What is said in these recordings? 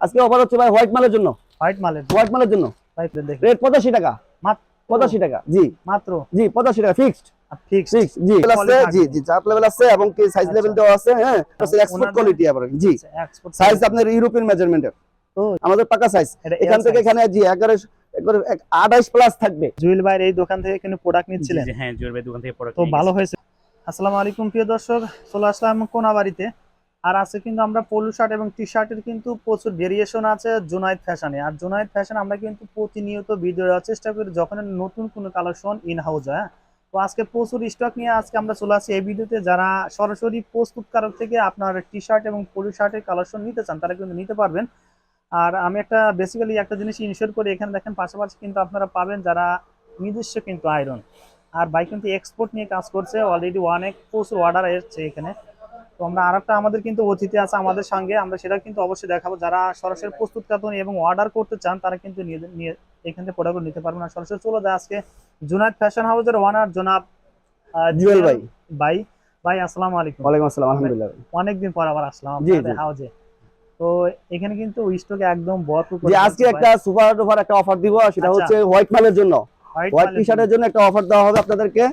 আজকে অফার হচ্ছে ভাই হোয়াইট মালের জন্য। হোয়াইট মালের হোয়াইট মালের জন্য। রেট পঁচাশি টাকা। পঁচাশি টাকা জি। মাত্র? জি পঁচাশি টাকা ফিক্সড এবং কি সাইজ আচ্ছা। লেভেল দেওয়া আছে হ্যাঁ? এক্সপোর্ট কোয়ালিটি আবার জি। সাইজ আপনার ইউরোপিয়ান মেজারমেন্টের আমাদের পাকা সাইজ এখান থেকে এখানে জি এগারো একবারে প্লাস থাকবে। জুয়েল ভাইয়ের এই দোকান থেকে কিন্তু প্রোডাক্ট নিচ্ছিলেন। হ্যাঁ জোর ভাই দোকান থেকে প্রোডাক্ট তো ভালো হয়েছে। আসসালামু আলাইকুম প্রিয় দর্শক। চলে আসলাম কোনাবাড়িতে। আর আছে কিন্তু আমরা পলু শার্ট এবং টি শার্টের কিন্তু প্রচুর ভেরিয়েশন আছে জুনাইদ ফ্যাশনে আর জুনাইদ ফ্যাশন আমরা কিন্তু প্রতিনিয়ত ভিডিও দেওয়ার চেষ্টা করি যখন নতুন কোনো কালেকশন ইন হাউস হয়? তো আজকে প্রচুর স্টক নিয়ে আজকে আমরা চলে আসি এই ভিডিওতে যারা সরাসরি প্রস্তুতকারক থেকে আপনার টি শার্ট এবং পলু শার্টের কালেকশন নিতে চান, তারা কিন্তু নিতে পারবেন। আর আমি একটা বেসিক্যালি একটা জিনিস ইনশিওর করি, এখানে দেখেন পাশাপাশি কিন্তু আপনারা পাবেন যারা নিজস্ব কিন্তু আয়রন আর বাইক কিন্তু এক্সপোর্ট নিয়ে কাজ করছে অলরেডি অনেক প্রচুর অর্ডার এসছে এখানে। তো আমরা আরেকটা আমাদের কিন্তু অতিথি আছে আমাদের সঙ্গে আমরা সেটা কিন্তু অবশ্যই দেখাবো। যারা সরাসরি প্রস্তুতকারক এবং অর্ডার করতে চান তারা কিন্তু নিয়ে এখান থেকে প্রোডাক্ট নিতে পারবেন। আর সরাসরি চলে যায় আজকে জুনাইদ ফ্যাশন হাউসের ওনার জনাব জুয়েল ভাই। ভাই। ভাই আসসালামু আলাইকুম। ওয়ালাইকুম আসসালাম আলহামদুলিল্লাহ। অনেকদিন পর আবার আসলাম জি, আপনাদের জি। হাউজে তো এখানে কিন্তু স্টকে একদম ভরপুর যে আজকে একটা সুপার ডুপার একটা অফার দিব সেটা আচ্ছা। হচ্ছে হোয়াইট মালের জন্য। হোয়াইট হোয়াইট টি শার্টের জন্য। একটা অফার দেওয়া হবে আপনাদেরকে।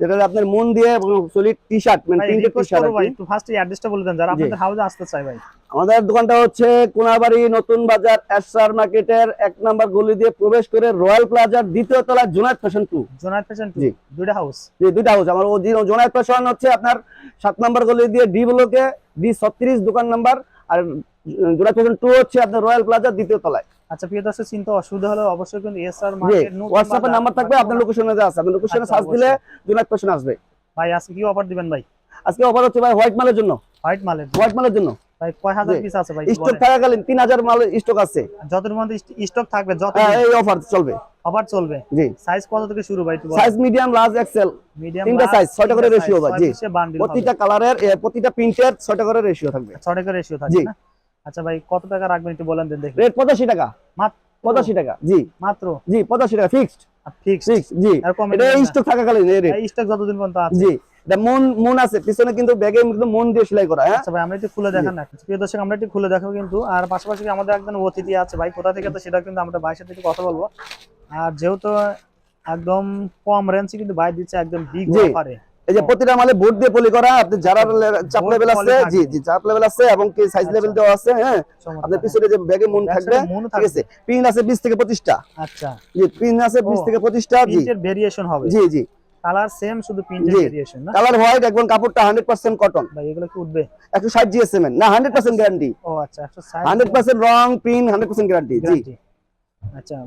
যেটা আপনার মন দিয়ে সলিড টি শার্ট মানে প্রিন্টেড টি শার্ট ভাই একটু ফার্স্ট অ্যাড্রেসটা বলে দেন যারা আপনাদের হাউজে আসতে চায় ভাই। আমাদের দোকানটা হচ্ছে কোনাবাড়ি নতুন বাজার এসআর মার্কেটের এক নাম্বার গলি দিয়ে প্রবেশ করে রয়্যাল প্লাজার দ্বিতীয় তলায় Junayet fashion two Junaid fashion two দুইটা হাউস যে দুইটা হাউস আমার জোনায়েত ফ্যাশন হচ্ছে আপনার সাত নাম্বার গলি দিয়ে ডি ব্লকে ডি ছত্রিশ দোকান নাম্বার আর জোনায়েত ফ্যাশন টু হচ্ছে আপনার রয়্যাল প্লাজার দ্বিতীয় তলায়। আচ্ছা প্রিয় দর্শক চিন্তা অসুবিধা হলে অবশ্যই কিন্তু এসআর মার্কেট নাম্বার থাকবে আপনার লোকেশনে আছে আপনার লোকেশনে আচ্ছা, সার্চ দিলে জোনায়েত ফ্যাশন আসবে। ভাই আজকে কি অফার দিবেন ভাই? আজকে অফার হচ্ছে ভাই হোয়াইট মালের জন্য। হোয়াইট মালের হোয়াইট মালের জন্য। ভাই কয় হাজার জি। পিস আছে ভাই স্টক থাকাকালীন তিন হাজার মাল স্টক আছে। যতর মধ্যে স্টক থাকবে যত হ্যাঁ, এই অফার চলবে। অফার চলবে? জি। সাইজ কত থেকে শুরু ভাই size medium large XL medium তিনটা ছয়টা করে ratio হবে, জি। প্রতিটা কালারের প্রতিটা প্রিন্টের ছয়টা করে রেশিও থাকবে। ছয় টাকা রেশিও থাকবে। না? আচ্ছা ভাই কত টাকা রাখবেন একটু বলেন দেন দেখি। রেট পঁচাশি টাকা। মাত্র? পঁচাশি টাকা জি। মাত্র? জি পঁচাশি টাকা ফিক্সড ফিক্স ফিক্স জি। এটা স্টক থাকাকালীন এই রেট স্টক যতদিন পর্যন্ত আছে। জি এটা মন মন আছে। পিছনে কিন্তু ব্যাগে কিন্তু মন দিয়ে সেলাই করা হ্যাঁ? আচ্ছা ভাই আমরা একটু খুলে দেখান না। প্রিয় দর্শক আমরা একটু খুলে দেখাবো কিন্তু। আর পাশাপাশি আমাদের একজন অতিথি আছে ভাই। কোথা থেকে তো সেটা কিন্তু আমরা ভাইয়ের সাথে একটু কথা বলব। আর যেহেতু একদম কম রেঞ্জে কিন্তু ভাই দিচ্ছে একদম বিগ। অফারে এই যে প্রতিটা মালে বোর্ড দিয়ে পলি করা আপনি যারা চাপ লেভেল আছে জি জি চাপ লেভেল আছে এবং কি সাইজ আচ্ছা। লেভেল দেওয়া আছে হ্যাঁ? আপনার পিছনে যে ব্যাগে মন থাকবে ঠিক আছে? পিন আছে 20 থেকে 25টা আচ্ছা। জি পিন আছে 20 ও, থেকে 25টা জি। প্রিন্টের ভেরিয়েশন হবে। জি জি। কালার সেম শুধু প্রিন্টের। ভেরিয়েশন না? কালার হোয়াইট একদম কাপড়টা 100% কটন ভাই এগুলো কি উঠবে? 160 জিএসএম না 100% গ্যারান্টি ও আচ্ছা একশো ষাট। 100% রং প্রিন্ট 100% গ্যারান্টি জি। আচ্ছা।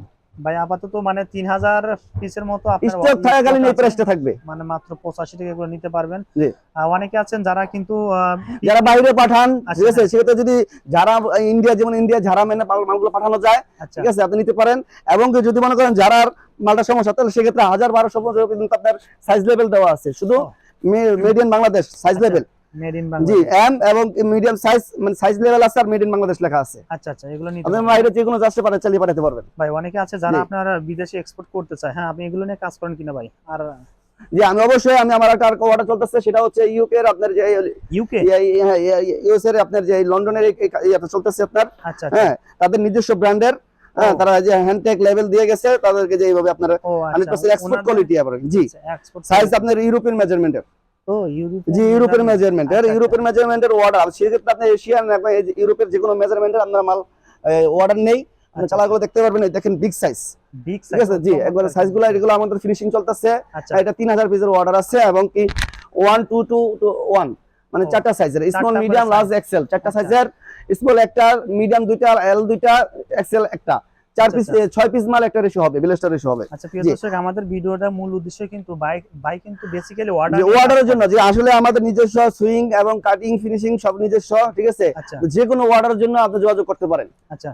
ভাই আপাতত মানে তিন হাজার পিসের মতো আপনার স্টক থাকাকালীন এই। প্রাইসটা থাকবে। মানে মাত্র পঁচাশি টাকা এগুলো নিতে পারবেন। জি। অনেকে আছেন যারা কিন্তু যারা বাইরে পাঠান আচ্ছা, ঠিক আছে? সেক্ষেত্রে যদি যারা ইন্ডিয়া যেমন ইন্ডিয়া যারা মেনে মাল- মালগুলো পাঠানো যায় আচ্ছা। ঠিক আছে? আপনি নিতে পারেন। এবং যদি মনে করেন যারা মালটা সমস্যা তাহলে সেক্ষেত্রে হাজার বারোশো পর্যন্ত কিন্তু আপনার সাইজ লেভেল দেওয়া আছে। শুধু ও। মিডিয়াম বাংলাদেশ সাইজ লেভেল মেড ইন জি এম এবং মিডিয়াম সাইজ মানে সাইজ লেভেল আছে আর মিডিয়াম বাংলাদেশ লেখা আছে। আচ্ছা আচ্ছা এগুলো নিতে আপনি বাইরে যে কোনো চাষে পাঠাতে চালিয়ে পাঠাতে পারবেন। ভাই অনেকে আছে যারা আপনারা বিদেশে এক্সপোর্ট করতে চায়। হ্যাঁ আপনি এগুলো নিয়ে কাজ করেন কিনা ভাই? আর জি আমি অবশ্যই আমি আমার একটা অর্ডার চলতেছে সেটা হচ্ছে ইউকে এর আপনার যে ইউকে ইউএস এর আপনার যে লন্ডনের চলতেছে আপনার। আচ্ছা আচ্ছা। হ্যাঁ তাদের নিজস্ব ব্র্যান্ডের। হ্যাঁ তারা যে হ্যান্ডটেক লেভেল দিয়ে গেছে তাদেরকে যে এইভাবে আপনার ও হান্ড্রেড পার্সেন্ট এক্সপোর্ট কোয়ালিটি আবার জি। সাইজ আপনার ইউরোপিয়ান মেজারমেন্টের জি ইউরোপের মেজারমেন্টের আচ্ছা, ইউরোপের মেজারমেন্টের অর্ডার সেক্ষেত্রে আপনি এশিয়ান ইউরোপের যে কোনো মেজারমেন্টের আপনার মাল অর্ডার নেই। আচ্ছা, কালারগুলো দেখতে পারবেন দেখেন বিগ সাইজ বিগ ঠিক আছে? জি একবার সাইজগুলো এগুলো আমাদের ফিনিশিং চলতেছে। আচ্ছা। এটা পিসের অর্ডার আছে এবং কি one two two two one মানে চারটা সাইজের স্মল মিডিয়াম। লার্জ এক্সেল চারটা আচ্ছা। সাইজের স্মল একটা মিডিয়াম দুইটা এল দুইটা এক্সেল একটা। চার আচ্ছা, পিস আচ্ছা। ছয় পিস মাল একটা রেশো হবে বিলেস্টার রেশো হবে। আচ্ছা প্রিয়। দর্শক আমাদের ভিডিওটা মূল উদ্দেশ্য কিন্তু বাইক বাইক কিন্তু বেসিক্যালি অর্ডার অর্ডারের জন্য যে আসলে আমাদের নিজস্ব সুইং এবং কাটিং ফিনিশিং সব নিজস্ব ঠিক আছে? আচ্ছা। যে কোনো অর্ডারের জন্য আপনি যোগাযোগ করতে পারেন। আচ্ছা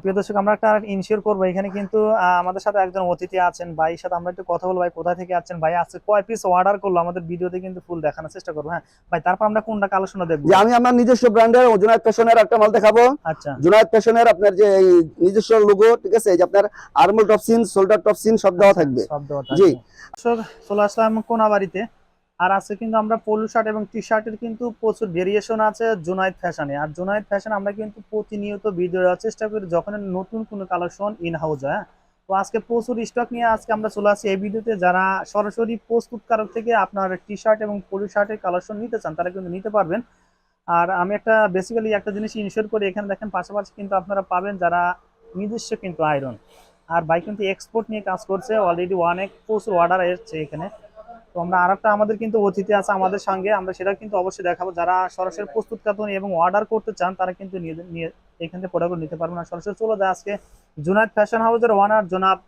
প্রিয় দর্শক আমরা একটা ইনশিওর করব। এখানে কিন্তু আমাদের সাথে একজন অতিথি আছেন। ভাইয়ের সাথে আমরা একটু কথা বলব। ভাই কোথা থেকে আছেন? ভাই আজকে কয় পিস অর্ডার করল? আমাদের ভিডিওতে কিন্তু ফুল দেখানোর চেষ্টা করব হ্যাঁ? ভাই তারপর আমরা কোনটা কালেকশন দেখব? যে আমি আমার নিজস্ব ব্র্যান্ডের জুনায়দ ফ্যাশনের একটা মাল দেখাবো। আচ্ছা। জুনায়দ ফ্যাশনের আপনার যে নিজস্ব লোগো ঠিক আছে? যে আপনার আর্মল টপসিন শোল্ডার টপসিন সব দেওয়া থাকবে। সব দেওয়া জি। থাকবে। দর্শক চলে আসলাম কোনাবাড়িতে। আর আজকে কিন্তু আমরা পলু শার্ট এবং টি শার্টের কিন্তু প্রচুর ভেরিয়েশন আছে জুনাইদ ফ্যাশনে আর জুনাইদ ফ্যাশন আমরা কিন্তু প্রতিনিয়ত ভিডিও দেওয়ার চেষ্টা করি যখন নতুন কোনো কালেকশন ইন হাউস হয় হ্যাঁ? তো আজকে প্রচুর স্টক নিয়ে আজকে আমরা চলে আসছি এই ভিডিওতে যারা সরাসরি প্রস্তুতকারক থেকে আপনার টি শার্ট এবং পলু শার্টের কালেকশন নিতে চান, তারা কিন্তু নিতে পারবেন। আর আমি একটা বেসিক্যালি একটা জিনিস ইনশিওর করি, এখানে দেখেন পাশাপাশি কিন্তু আপনারা পাবেন যারা নিজস্ব কিন্তু আয়রন আর বাইক কিন্তু এক্সপোর্ট নিয়ে কাজ করছে অলরেডি অনেক প্রচুর অর্ডার এসছে এখানে। তো আমরা আরেকটা আমাদের কিন্তু অতিথি আছে আমাদের সঙ্গে আমরা সেটা কিন্তু অবশ্যই দেখাবো। যারা সরাসরি প্রস্তুতকারক এবং অর্ডার করতে চান তারা কিন্তু নিয়ে এখান থেকে প্রোডাক্ট নিতে পারবেন। আর সরাসরি চলে যায় আজকে জুনাইদ ফ্যাশন হাউসের ওয়ানার জনাব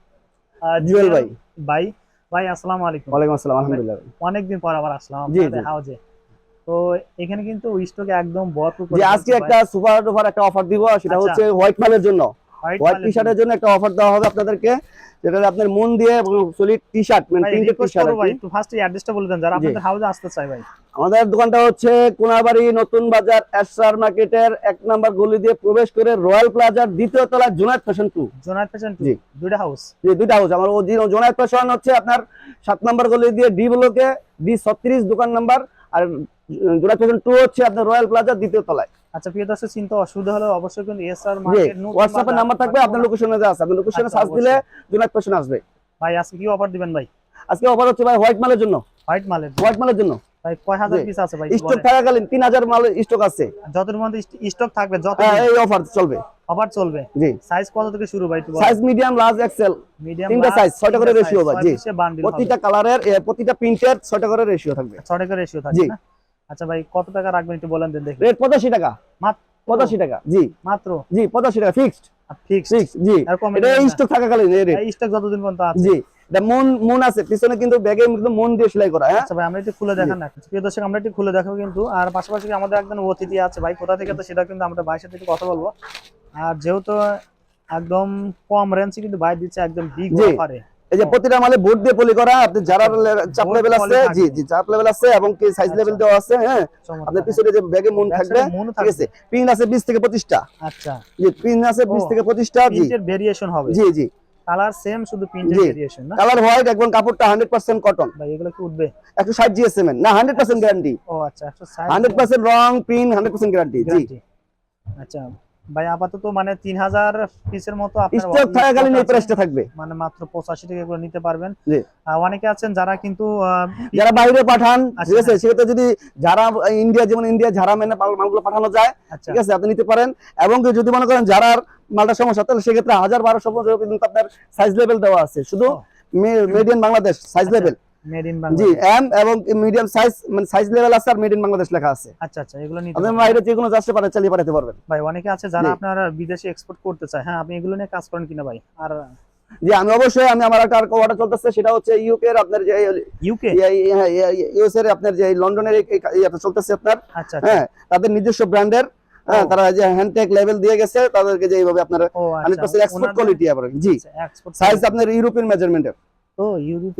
জুয়েল ভাই। ভাই। ভাই আসসালামু আলাইকুম। ওয়ালাইকুম আসসালাম আলহামদুলিল্লাহ। অনেকদিন পর আবার আসলাম আপনাদের হাউজে তো এখানে কিন্তু স্টকে একদম ভরপুর আজকে একটা সুপার ডুপার একটা অফার দিব সেটা আচ্ছা। হচ্ছে হোয়াইট মালের জন্য। হোয়াইট টি শার্টের জন্য একটা অফার দেওয়া হবে আপনাদেরকে যেটা আপনার মন দিয়ে সলিড টি শার্ট মানে প্রিন্টেড টি শার্ট ভাই একটু ফার্স্ট অ্যাড্রেসটা বলে দেন যারা আপনাদের হাউজে আসতে চায় ভাই। আমাদের দোকানটা হচ্ছে কোনাবাড়ি নতুন বাজার এসআর মার্কেটের এক নাম্বার গলি দিয়ে প্রবেশ করে রয়্যাল প্লাজার দ্বিতীয় তলা Junaid fashion two Junaid fashion two জি। দুইটা হাউস যে দুইটা হাউস আমার অরিজিনাল জোনাইদ ফ্যাশন হচ্ছে আপনার সাত নাম্বার গলি দিয়ে ডি ব্লকে ডি ছত্রিশ দোকান নাম্বার আর জোনাইদ ফ্যাশন টু হচ্ছে আপনার রয়্যাল প্লাজার দ্বিতীয় তলায়। আচ্ছা প্রিয় দর্শক চিন্তা অসুবিধা হলে অবশ্যই কিন্তু এসআর মার্কেট নতুন হোয়াটসঅ্যাপের বাজার, নাম্বার থাকবে আপনার লোকেশনে যা আছে আপনি লোকেশনে আচ্ছা, সার্চ দিলে জোনাইদ ফ্যাশন আসবে। ভাই আজকে কি অফার দিবেন ভাই? আজকে অফার হচ্ছে ভাই হোয়াইট মালের জন্য। হোয়াইট মালের হোয়াইট মালের জন্য। ভাই কয় হাজার পিস আছে ভাই স্টক থাকাকালীন তিন হাজার মাল স্টক আছে। যতর মধ্যে স্টক থাকবে যত হ্যাঁ, এই অফার চলবে। অফার চলবে? জি। সাইজ কত থেকে শুরু ভাই size medium large XL medium তিনটা size, ছয়টা করে ratio ভাই জি। প্রতিটা কালারের প্রতিটা প্রিন্টের ছয়টা করে রেশিও থাকবে। ছয়টা করে রেশিও থাকবে জি। না? আচ্ছা ভাই কত টাকা রাখবেন একটু বলেন দেন দেখি। রেট পঁচাশি টাকা। মাত্র? পঁচাশি টাকা জি। মাত্র? জি পঁচাশি টাকা ফিক্সড ফিক্স ফিক্স জি। এটা স্টক থাকাকালীন এই রেট স্টক যতদিন পর্যন্ত আছে? জি এটা মন মন আছে পিছনে কিন্তু ব্যাগে কিন্তু মন দিয়ে সেলাই করা হ্যাঁ? আচ্ছা ভাই আমরা একটু খুলে দেখান না প্রিয় দর্শক আমরা একটু খুলে দেখাবো কিন্তু। আর পাশাপাশি আমাদের একজন অতিথি আছে ভাই? কোথা থেকে তো সেটা কিন্তু আমরা ভাইয়ের সাথে একটু কথা বলব। আর যেহেতু একদম কম রেঞ্জে কিন্তু ভাই দিচ্ছে একদম বিগ। অফারে এই যে প্রতিটা মালে বোর্ড দিয়ে পলি করা আপনি যারা চাপ লেভেল আছে জি জি চাপ লেভেল আছে এবং কি সাইজ আচ্ছা। লেভেল দেওয়া আছে হ্যাঁ? আপনার পিছনে যে ব্যাগে মন থাকবে ঠিক আছে? পিন আছে 20 থেকে 25টা আচ্ছা। জি পিন আছে 20 ও, থেকে 25টা জি। প্রিন্টের ভেরিয়েশন হবে। জি জি। কালার সেম শুধু প্রিন্টের। ভেরিয়েশন না? কালার হোয়াইট একদম কাপড়টা 100% কটন ভাই এগুলো কি উঠবে? 160 জিএসএম না 100% গ্যারান্টি ও আচ্ছা 160 100% রং পিন 100% গ্যারান্টি জি। আচ্ছা। ভাই আপাতত মানে 3000 পিসের মতো আপনার স্টক থাকাকালীন এই প্রাইসটা থাকবে। মানে মাত্র 85 টাকা করে নিতে পারবেন। অনেকে আছেন যারা কিন্তু যারা বাইরে পাঠান আচ্ছা, ঠিক আছে? সেক্ষেত্রে যদি যারা ইন্ডিয়া যেমন ইন্ডিয়া যারা মেনে মালগুলো পাঠানো যায় আচ্ছা। ঠিক আছে? আপনি নিতে পারেন। এবং যদি মনে করেন যারা মালটা সমস্যা তাহলে সেক্ষেত্রে হাজার বারোশো পর্যন্ত আপনার সাইজ লেভেল দেওয়া আছে। শুধু ও। মিডিয়াম বাংলাদেশ সাইজ লেভেল মেড ইন জি এম এবং মিডিয়াম সাইজ মানে সাইজ লেভেল আছে আর মিড ইন বাংলাদেশ লেখা আছে। আচ্ছা আচ্ছা এগুলো নিতে আপনি বাইরে যে কোনো চাষে পারে চালিয়ে পাঠাতে পারবেন। ভাই অনেকে আছে যারা আপনারা বিদেশে এক্সপোর্ট করতে চায়। হ্যাঁ আপনি এগুলো নিয়ে কাজ করেন কিনা ভাই? আর জি আমি অবশ্যই আমি আমার একটা অর্ডার চলতেছে সেটা হচ্ছে ইউকে এর আপনার যে ইউকে ইউএস এর আপনার যে লন্ডনের এই চলতেছে আপনার। আচ্ছা আচ্ছা। হ্যাঁ তাদের নিজস্ব ব্র্যান্ডের। হ্যাঁ তারা যে হ্যান্ডটেক লেভেল দিয়ে গেছে তাদেরকে যে এইভাবে আপনার ও হান্ড্রেড পার্সেন্ট এক্সপোর্ট কোয়ালিটি আবার। জি। সাইজ আপনার ইউরোপিয়ান মেজারমেন্টের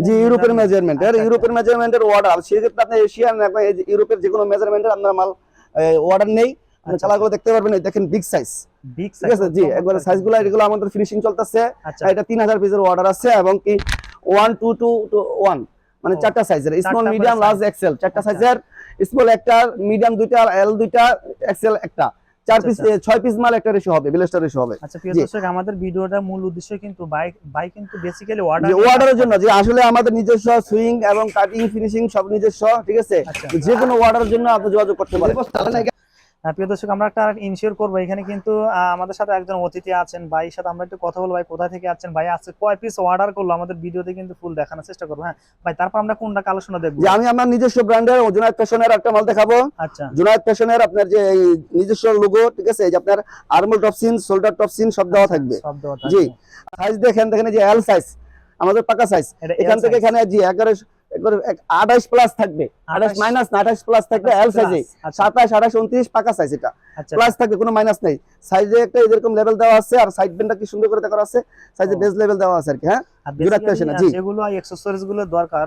জি মেজারমেন্টের আচ্ছা, ইউরোপিয়ান মেজারমেন্টের অর্ডার সেক্ষেত্রে আপনি এশিয়ান ইউরোপের যে কোনো মেজারমেন্টের আপনার মাল অর্ডার নেই। আচ্ছা, চালাগুলো দেখতে পারবেন দেখেন বিগ সাইজ ঠিক আছে? জি একবার সাইজগুলো এগুলো আমাদের ফিনিশিং চলতেছে। আচ্ছা। এটা তিন হাজার পিসের অর্ডার আছে এবং কি one two two two one মানে চারটা সাইজের স্মল মিডিয়াম লার্জ এক্সেল চারটা আচ্ছা। সাইজের স্মল একটা মিডিয়াম দুইটা এল দুইটা এক্সেল একটা। চার আচ্ছা, পিস আচ্ছা। ছয় পিস মাল একটা রেশো হবে বিলেস্টার রেশো হবে আচ্ছা প্রিয়। দর্শক আমাদের ভিডিওটা মূল উদ্দেশ্য কিন্তু বাইক বাইক কিন্তু বেসিক্যালি অর্ডার অর্ডারের জন্য যে আসলে আমাদের নিজস্ব সুইং এবং কাটিং ফিনিশিং সব নিজস্ব ঠিক আছে আচ্ছা যে কোনো অর্ডারের জন্য আপনি যোগাযোগ করতে পারেন প্রিয় দর্শক আমরা একটা ইনশিওর করব। এখানে কিন্তু আমাদের সাথে একজন অতিথি আছেন। ভাইয়ের সাথে আমরা একটু কথা বলব। ভাই কোথা থেকে আছেন? ভাই আজকে কয় পিস অর্ডার করল? আমাদের ভিডিওতে কিন্তু ফুল দেখানোর চেষ্টা করব হ্যাঁ? ভাই তারপর আমরা কোনটা কালেকশন দেখব? যে আমি আমার নিজস্ব ব্র্যান্ডের জুনায়দ ফ্যাশনের একটা মাল দেখাবো। আচ্ছা। জুনায়দ ফ্যাশনের আপনার যে নিজস্ব লোগো ঠিক আছে? যে আপনার আর্মল টপসিন শোল্ডার টপসিন সব দেওয়া থাকবে। সব দেওয়া জি। সাইজ দেখেন দেখেন যে এল সাইজ আমাদের পাকা সাইজ এখান থেকে এখানে জি একবারে একবারে আঠাশ প্লাস থাকবে। আঠাশ 28 মাইনাস না আঠাশ প্লাস থাকবে 28 এল সাইজে plus, আচ্ছা, পাকা সাইজ এটা। আচ্ছা। প্লাস থাকবে কোনো মাইনাস নেই। সাইজে একটা এরকম লেভেল দেওয়া আছে আর সাইড কি সুন্দর করে আছে? সাইজে। লেভেল দেওয়া আছে আর কি হ্যাঁ? জি। অ্যাক্সেসরিজগুলো দরকার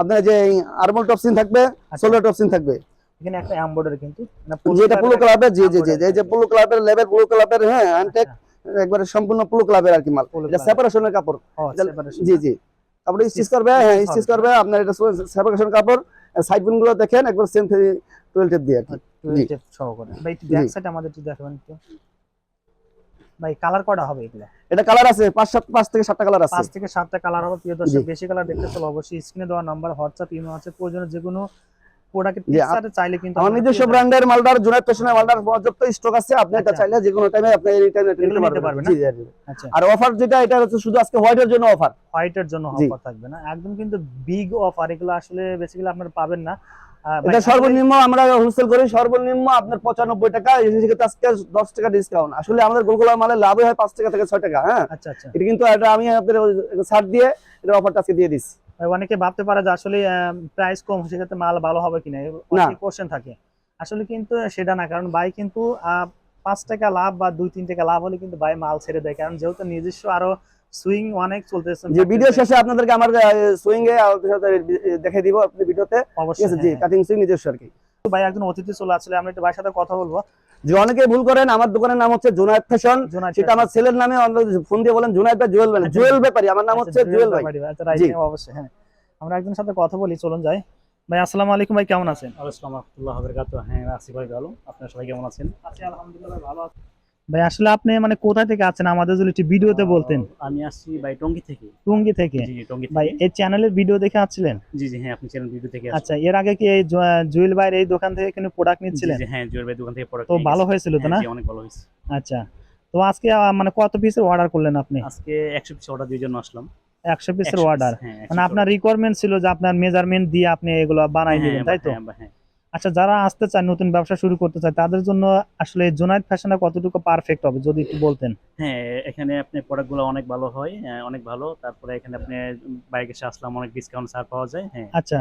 আপনার যে আরমল টপসিন থাকবে আচ্ছা। সোলার টপসিন থাকবে। এখানে একটা এমব্রয়ডারি কিন্তু না, যেটা পুরো ক্লাবের জি জি জি এই যে পুরো ক্লাবের লেভেল পুরো ক্লাবের হ্যাঁ আনটেক একবারে সম্পূর্ণ পুরো ক্লাবের আর কি মাল। এটা সেপারেশনের কাপড়। জি জি। তারপরে স্টিচ করবে হ্যাঁ স্টিচ করবে আপনার এটা সেপারেশন কাপড়। সাইড পিনগুলো দেখেন একবার সেম টুয়েলভ টেপ দিয়ে আর কি। জি। 12 টেপ সহকারে। ভাই ব্যাক সাইড আমাদের একটু দেখাবেন একটু। ভাই কালার কটা হবে এগুলো? এটা কালার আছে পাঁচ সাত পাঁচ থেকে সাতটা কালার আছে। পাঁচ থেকে সাতটা কালার হবে প্রিয় দর্শক বেশি কালার দেখতে চলো অবশ্যই স্ক্রিনে দেওয়া নাম্বার হোয়াটসঅ্যাপ ইমো আছে। প্রয়োজনে যে কোনো পিকচারে চাইলে কিন্তু আমার নিজস্ব ব্র্যান্ডের মালদার ফ্যাশনের মালদার পর্যাপ্ত স্টক আছে আপনি এটা আচ্ছা। চাইলে যে কোনো টাইমে আপনি এই টাইমে নিতে পারবেন। জি। আচ্ছা। আর অফার যেটা এটা হচ্ছে শুধু আজকে হোয়াইটের জন্য অফার হোয়াইটের জন্য অফার থাকবে না। একদম কিন্তু বিগ অফার এগুলো আসলে বেসিক্যালি আপনারা পাবেন না। এটা সর্বনিম্ন আমরা হোলসেল করি সর্বনিম্ন আপনার পঁচানব্বই টাকা সেক্ষেত্রে আজকে দশ টাকা ডিসকাউন্ট আসলে আমাদের গোলগোলার মালের লাভই হয় পাঁচ টাকা থেকে ছয় টাকা হ্যাঁ? আচ্ছা আচ্ছা। এটা কিন্তু এটা আমি আপনাদের ছাড় দিয়ে এটা অফারটা আজকে দিয়ে দিচ্ছি অনেকে ভাবতে পারে যে আসলে প্রাইস কম সেক্ষেত্রে মাল ভালো হবে কিনা। কোশ্চেন থাকে। আসলে কিন্তু সেটা না কারণ বাই কিন্তু আহ, পাঁচ টাকা লাভ বা দুই তিন টাকা লাভ হলে কিন্তু বাই মাল ছেড়ে দেয়। কারণ যেহেতু নিজস্ব আরও সুইং অনেক চলতেছে যে ভিডিও শেষে আপনাদেরকে আমার সুইং এ দেখে দিব আপনি ভিডিওতে। অবশ্যই জি হ্যাঁ। কাটিং সুইং নিজস্ব আর কি। ভাই একজন অতিথি চলে আসলে আমরা একটু ভাইয়ের সাথে কথা বলব। যে অনেকে ভুল করেন আমার দোকানের নাম হচ্ছে জুনায়েদ ফ্যাশন। সেটা আমার ছেলের নামে ফোন দিয়ে বলেন জুনায়েদ ভাই জুয়েল ভাই আচ্ছা। জুয়েল ব্যাপারী আমার নাম আচ্ছা, হচ্ছে জুয়েল ভাই। ব্যাপারী আচ্ছা রাইট জি। অবশ্যই হ্যাঁ। আমরা একজনের সাথে কথা বলি চলুন যাই। ভাই আসসালামু আলাইকুম ভাই কেমন আছেন? আসসালামু রহমতুল্লাহ বরকাত হ্যাঁ আসি ভাই ভালো। আপনারা সবাই কেমন আছেন? আছি আলহামদুলিল্লাহ ভালো আছি। ভাই আসলে আপনি মানে কোথা থেকে আছেন? আমাদের যদি একটু ভিডিওতে বলতেন। আমি আসছি ভাই টঙ্গি থেকে। টুঙ্গি থেকে? জি টঙ্গি ভাই এই চ্যানেলের ভিডিও দেখে আসছিলেন? জি জি হ্যাঁ আপনি চ্যানেল ভিডিও থেকে আচ্ছা এর আগে কি এই জু- জুয়েল ভাইয়ের এই দোকান থেকে কোনো প্রোডাক্ট জি, নিচ্ছিলেন? জি, হ্যাঁ জুয়েল ভাই দোকান থেকে প্রোডাক্ট তো ভালো হয়েছিল তো না? অনেক ভালো হয়েছে। আচ্ছা তো আজকে মানে কত পিসের অর্ডার করলেন আপনি? আজকে 100 পিস অর্ডার দিয়ে জন্য আসলাম। একশো পিসের অর্ডার হ্যাঁ 100 মানে আপনার রিকোয়ারমেন্ট ছিল যে আপনার মেজারমেন্ট দিয়ে আপনি এগুলো বানাই হ্যাঁ, দিবেন তাই তো? হ্যাঁ, হ্যাঁ। আচ্ছা যারা আসতে চায় নতুন ব্যবসা শুরু করতে চায় তাদের জন্য আসলে জোনাইদ ফ্যাশনে কতটুকু পারফেক্ট হবে যদি একটু বলতেন? হ্যাঁ এখানে আপনি প্রোডাক্টগুলো অনেক ভালো হয় হ্যাঁ, অনেক ভালো। তারপরে এখানে আপনি বাইকে এসে আসলাম অনেক ডিসকাউন্ট ছাড় পাওয়া যায় হ্যাঁ। আচ্ছা।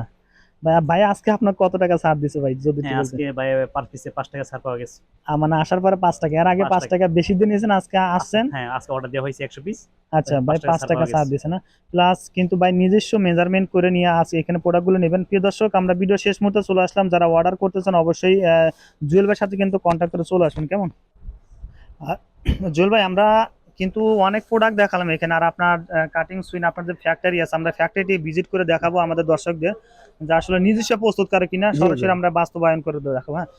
ভাই ভাই আজকে আপনার কত টাকা ছাড় দিছে ভাই? যদি হ্যাঁ আজকে ভাই পার পিসে 5 টাকা ছাড় পাওয়া গেছে। মানে আসার পরে পাঁচ টাকা। এর আগে পাঁচ টাকা। বেশি দিন নিয়েছেন আজকে আসছেন? হ্যাঁ আজকে অর্ডার দেওয়া হয়েছে 100 পিস আচ্ছা ভাই পাঁচ টাকা ছাড়। দিছে না। প্লাস কিন্তু ভাই নিজস্ব মেজারমেন্ট করে নিয়ে আসি এখানে প্রোডাক্টগুলো নেবেন। প্রিয় দর্শক আমরা ভিডিও শেষ মুহূর্তে চলে আসলাম। যারা অর্ডার করতেছেন অবশ্যই জুয়েল ভাইয়ের সাথে কিন্তু কন্ট্যাক্ট করে চলে আসবেন। কেমন? জুয়েল ভাই আমরা কিন্তু অনেক প্রোডাক্ট দেখালাম এখানে। আর আপনার কাটিং সুইন আপনার যে ফ্যাক্টরি আছে আমরা ফ্যাক্টরিটি ভিজিট করে দেখাবো আমাদের দর্শকদের। যে আসলে নিজস্ব প্রস্তুত করে কিনা। সরাসরি আমরা বাস্তবায়ন করে দেখাবো হ্যাঁ।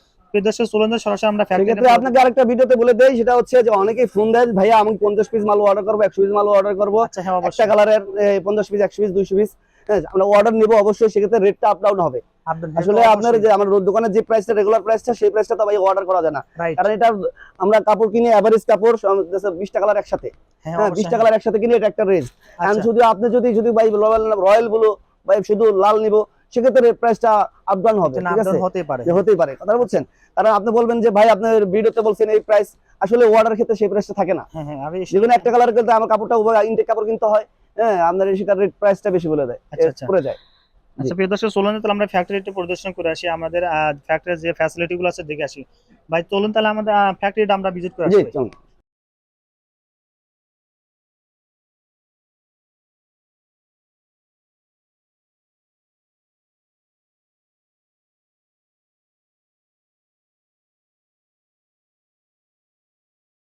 চলুন সরাসরি আমরা সেক্ষেত্রে ফ্যাক্টরি আপনাকে আরেকটা ভিডিওতে বলে দেই সেটা হচ্ছে যে অনেকেই ফোন দেয় ভাইয়া আমি পঞ্চাশ পিস মাল অর্ডার করব একশো পিস মাল অর্ডার করব। আচ্ছা হ্যাঁ একটা অবশ্যই। কালারের পঞ্চাশ পিস একশো পিস দুইশো পিস আমরা অর্ডার নিবো অবশ্যই সেক্ষেত্রে রেটটা আপ ডাউন হবে। আসলে আপনার যে আমার দোকানের যে প্রাইসটা রেগুলার প্রাইসটা সেই প্রাইসটা তো ভাই অর্ডার করা যায় না। কারণ এটা আমরা কাপড় কিনে অ্যাভারেজ কাপড় বিশটা কালার একসাথে। হ্যাঁ হ্যাঁ বিশটা কালার একসাথে কিনে এটা একটা রেঞ্জ এখন। শুধু আপনি যদি যদি ভাই রয়্যাল রয়্যাল বলো ভাই শুধু লাল নিবো সেক্ষেত্রে প্রাইসটা আপ ডাউন হবে ঠিক আছে? হতেই পারে। হতেই পারে কথা বলছেন? কারণ আপনি বলবেন যে ভাই আপনার ভিডিওতে বলছেন এই প্রাইস আসলে অর্ডার ক্ষেত্রে সেই প্রাইসটা থাকে না। হ্যাঁ হ্যাঁ আমি যেকোনো একটা কালার কিনতে আমার কাপড়টা ইনটেক কাপড় কিনতে হয় হ্যাঁ আপনার সেটার রেট প্রাইসটা বেশি বলে দেয় আচ্ছা, আচ্ছা। পড়ে যায়। আচ্ছা প্রিয় দর্শক চলুন তাহলে আমরা ফ্যাক্টরিটা পরিদর্শন করে আসি। আমাদের ফ্যাক্টরির যে ফ্যাসিলিটি গুলো আছে দেখে আসি। ভাই চলুন তাহলে আমাদের ফ্যাক্টরিটা আমরা ভিজিট করে আসি